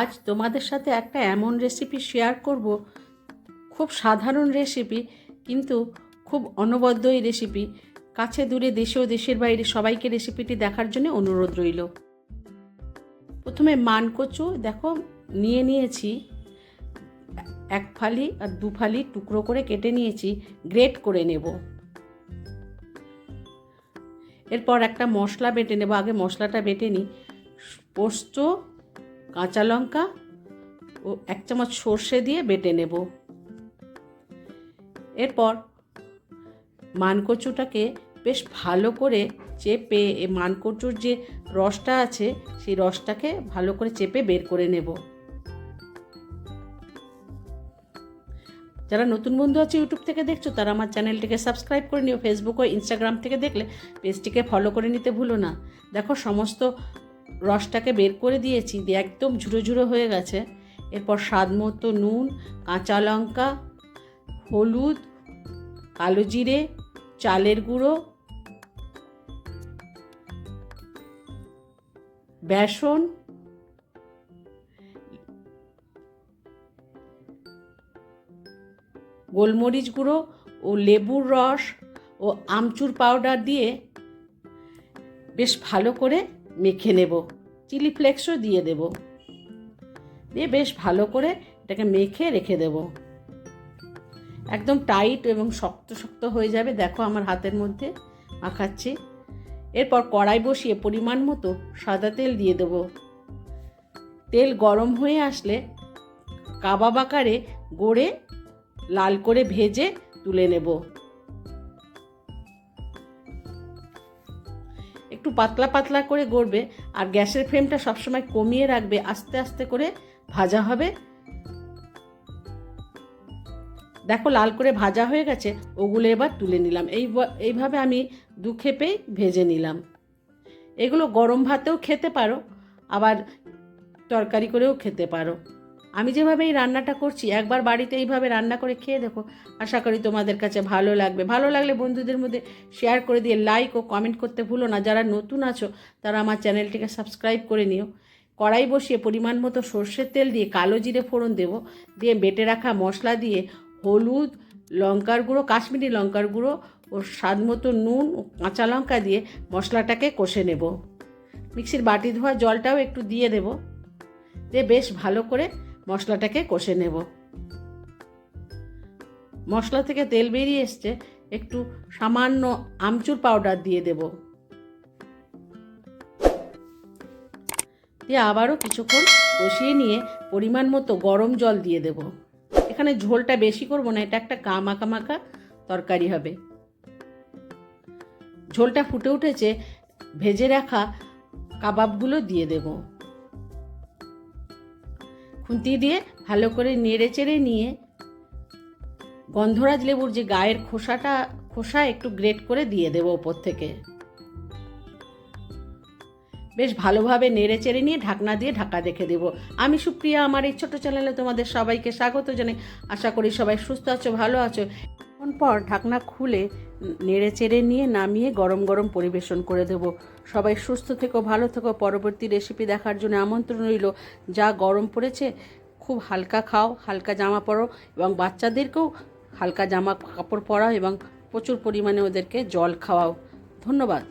আজ তোমাদের সাথে একটা এমন রেসিপি শেয়ার করব। খুব সাধারণ রেসিপি কিন্তু খুব অনবদ্য এই রেসিপি কাছে দূরে দেশে ও দেশের বাইরে সবাইকে রেসিপিটি দেখার জন্য অনুরোধ রইল। প্রথমে মানকচু, দেখো, নিয়ে নিয়েছি। এক ফালি আর দু ফালি টুকরো করে কেটে নিয়েছি গ্রেট করে নেব। এরপর একটা মশলা বেটে নেব, আগে মশলাটা বেটে নিই। পোস্ত কাঁচা লঙ্কা ও এক চামচ সর্ষে দিয়ে বেটে নেব। এরপর মানকচুটাকে বেশ ভালো করে চেপে এ মানকচুর যে রসটা আছে, সেই রসটাকে ভালো করে চেপে বের করে নেব। যারা নতুন বন্ধু আছে ইউটিউব থেকে দেখছ, তারা আমার চ্যানেলটিকে সাবস্ক্রাইব করে নিও। ফেসবুক ও ইনস্টাগ্রাম থেকে দেখলে পেজটিকে ফলো করে নিতে ভুলো না। দেখো, সমস্ত রসটাকে বের করে দিয়েছি, দিয়ে একদম ঝুড়ো ঝুড়ো হয়ে গেছে। এরপর স্বাদ মতো নুন, কাঁচা লঙ্কা, হলুদ, কালো জিরে, চালের গুঁড়ো, বেসন, গোলমরিচ গুঁড়ো ও লেবুর রস ও আমচুর পাউডার দিয়ে বেশ ভালো করে মেখে নেব চিলি ফ্লেক্সও দিয়ে দেব। দিয়ে বেশ ভালো করে এটাকে মেখে রেখে দেব। একদম টাইট এবং শক্ত শক্ত হয়ে যাবে, দেখো আমার হাতের মধ্যে, মাখাচ্ছি। এরপর কড়াই বসিয়ে পরিমাণ মতো সাদা তেল দিয়ে দেব। তেল গরম হয়ে আসলে কাবাব আকারে গড়ে লাল করে ভেজে তুলে নেব। একটু পাতলা পাতলা করে গড়বে আর গ্যাসের ফ্লেমটা সবসময় কমিয়ে রাখবে, আস্তে আস্তে করে ভাজা হবে। দেখো লাল করে ভাজা হয়ে গেছে, ওগুলো এবার তুলে নিলাম। এই এইভাবে আমি দু খেপেই ভেজে নিলাম। এগুলো গরম ভাতেও খেতে পারো, আবার তরকারি করেও খেতে পারো। আমি যেভাবে এই রান্নাটা করছি, একবার বাড়িতে এইভাবে রান্না করে খেয়ে দেখো। আশা করি তোমাদের কাছে ভালো লাগবে। ভালো লাগলে বন্ধুদের মধ্যে শেয়ার করে দিয়ে লাইক ও কমেন্ট করতে ভুলো না। যারা নতুন আছো, তারা আমার চ্যানেলটিকে সাবস্ক্রাইব করে নিও। কড়াই বসিয়ে পরিমাণ মতো সর্ষের তেল দিয়ে কালো জিরে ফোড়ন দেবো। দিয়ে বেটে রাখা মশলা দিয়ে হলুদ, লঙ্কার গুঁড়ো, কাশ্মীরি লঙ্কার গুঁড়ো ও স্বাদ মতো নুন ও কাঁচা লঙ্কা দিয়ে মশলাটাকে কষে নেব। মিক্সির বাটি ধোয়া জলটাও একটু দিয়ে দেব। দিয়ে বেশ ভালো করে মশলাটাকে কষে নেব। মশলা থেকে তেল বেরিয়ে এসছে। একটু সামান্য আমচুর পাউডার দিয়ে দেব। দিয়ে আবারও কিছুক্ষণ কষিয়ে নিয়ে পরিমাণ মতো গরম জল দিয়ে দেব। এখানে ঝোলটা বেশি করব না, এটা একটা কা মাখা মাখা তরকারি হবে। ঝোলটা ফুটে উঠেছে, ভেজে রাখা কাবাবগুলো দিয়ে দেবো। খুন্তি দিয়ে ভালো করে নেড়ে চেড়ে নিয়ে গন্ধরাজ লেবুর যে গায়ের খোসাটা, খোসা একটু গ্রেট করে দিয়ে দেবো ওপর থেকে। বেশ ভালোভাবে নেড়ে চেড়ে নিয়ে ঢাকনা দিয়ে ঢাকা দেখে দেবো। আমি সুপ্রিয়া, আমার এই ছোটো চ্যানেলে তোমাদের সবাইকে স্বাগত জানাই। আশা করি সবাই সুস্থ আছো, ভালো আছো। এখন পর ঢাকনা খুলে নেড়ে চেড়ে নিয়ে নামিয়ে গরম গরম পরিবেশন করে দেবো। সবাই সুস্থ থেকো, ভালো থেকো। পরবর্তী রেসিপি দেখার জন্য আমন্ত্রণ রইল। যা গরম পড়েছে, খুব হালকা খাও, হালকা জামা পরো এবং বাচ্চাদেরকেও হালকা জামা কাপড় পরাও এবং প্রচুর পরিমাণে ওদেরকে জল খাওয়াও। ধন্যবাদ।